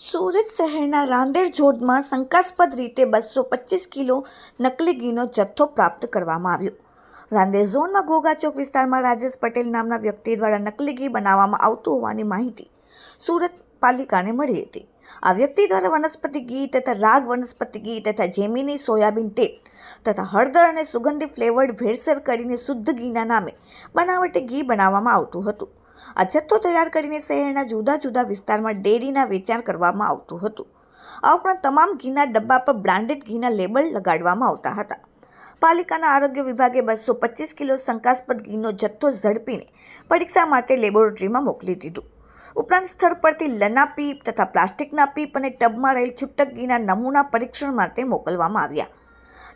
સુરત શહેરના રાંદેર જોડમાં શંકાસ્પદ રીતે બસો પચીસ કિલો નકલી ઘીનો જથ્થો પ્રાપ્ત કરવામાં આવ્યો. રાંદેર ઝોનમાં ઘોઘા ચોક વિસ્તારમાં રાજેશ પટેલ નામના વ્યક્તિ દ્વારા નકલી ઘી બનાવવામાં આવતું હોવાની માહિતી સુરત પાલિકાને મળી હતી. આ વ્યક્તિ દ્વારા વનસ્પતિ ઘી તથા રાગ વનસ્પતિ ઘી તથા જેમિની સોયાબીન તેલ તથા હળદર અને સુગંધી ફ્લેવર્ડ ભેળસેળ કરીને શુદ્ધ ઘીના નામે બનાવટી ઘી બનાવવામાં આવતું હતું. આ જથ્થો તૈયાર કરીને શહેરના જુદા જુદા વિસ્તારમાં ડેરીના વેચાણ કરવામાં આવતું હતું. આ ઉપરાંત તમામ ઘીના ડબ્બા પર બ્રાન્ડેડ ઘીના લેબલ લગાડવામાં આવતા હતા. પાલિકાના આરોગ્ય વિભાગે બસો પચીસ કિલો શંકાસ્પદ ઘીનો જથ્થો ઝડપીને પરીક્ષા માટે લેબોરેટરીમાં મોકલી દીધું. ઉપરાંત સ્થળ પરથી લના પીપ તથા પ્લાસ્ટિકના પીપ અને ટબમાં રહેલ છૂટક ઘીના નમૂના પરીક્ષણ માટે મોકલવામાં આવ્યા.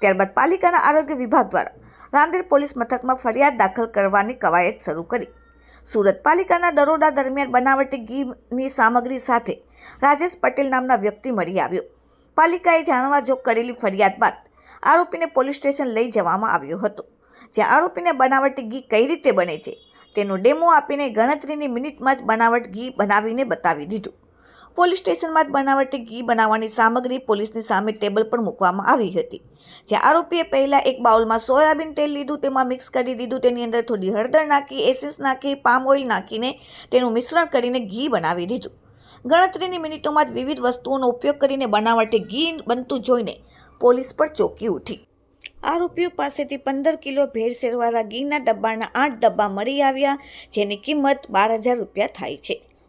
ત્યારબાદ પાલિકાના આરોગ્ય વિભાગ દ્વારા રાંદેર પોલીસ મથકમાં ફરિયાદ દાખલ કરવાની કવાયત શરૂ કરી. સુરત પાલિકાના દરોડા દરમિયાન બનાવટી ઘીની સામગ્રી સાથે રાજેશ પટેલ નામના વ્યક્તિ મળી આવ્યો. પાલિકાએ જાણવા જોગ કરેલી ફરિયાદ બાદ આરોપીને પોલીસ સ્ટેશન લઈ જવામાં આવ્યો હતો. જ્યાં આરોપીને બનાવટી ઘી કઈ રીતે બને છે, તેનો ડેમો આપીને ગણતરીની મિનિટમાં જ બનાવટ ઘી બનાવીને બતાવી દીધું. પોલીસ સ્ટેશનમાં જ બનાવટી ઘી બનાવવાની સામગ્રી પોલીસની સામે ટેબલ પર મૂકવામાં આવી હતી. જે આરોપીએ પહેલાં એક બાઉલમાં સોયાબીન તેલ લીધું, તેમાં મિક્સ કરી દીધું, તેની અંદર થોડી હળદર નાખી એસેન્સ નાખી, પામ ઓઇલ નાખીને તેનું મિશ્રણ કરીને ઘી બનાવી દીધું. ગણતરીની મિનિટોમાં જ વિવિધ વસ્તુઓનો ઉપયોગ કરીને બનાવટી ઘી બનતું જોઈને પોલીસ પર ચોંકી ઉઠી. આરોપીઓ પાસેથી પંદર કિલો ભેળસેળવાળા ઘીના ડબ્બાના આઠ ડબ્બા મળી આવ્યા, જેની કિંમત બાર હજાર રૂપિયા થાય છે.